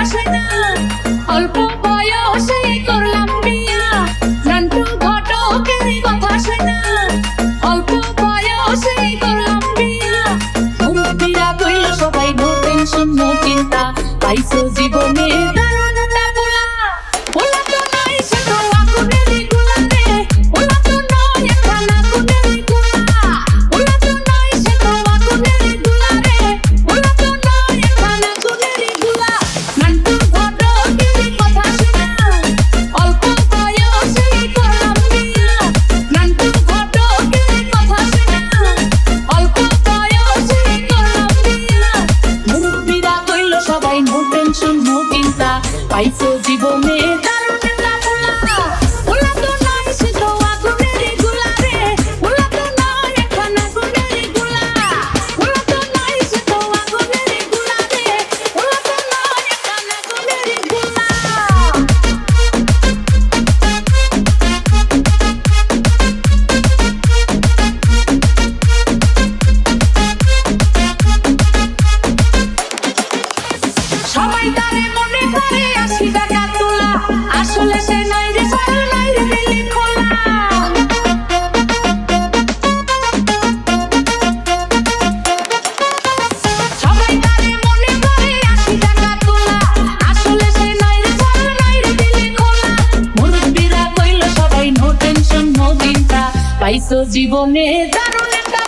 আসে না অল্প বয়সে করলাম বিয়া। জানটু ঘটকের কথা আসে না অল্প বয়সে করলাম বিয়া। মুরব্বীরা কইল সবাই নতুন শূন্য চিন্তা। পাইছো জীবনের canción no pensar, países y bomberos. সবাই তারে মনে করে তারে মনে করে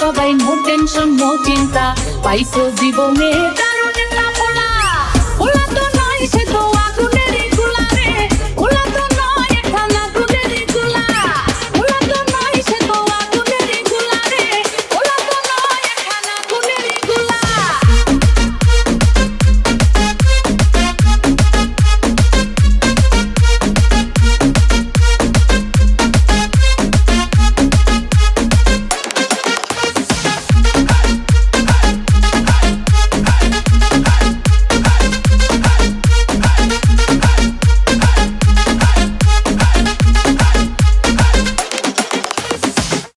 সবাই নো টেনশন নো চিন্তা। পাইছো জীবনে দারুণ একটা ফোলা ফোলা তো নাই সে তো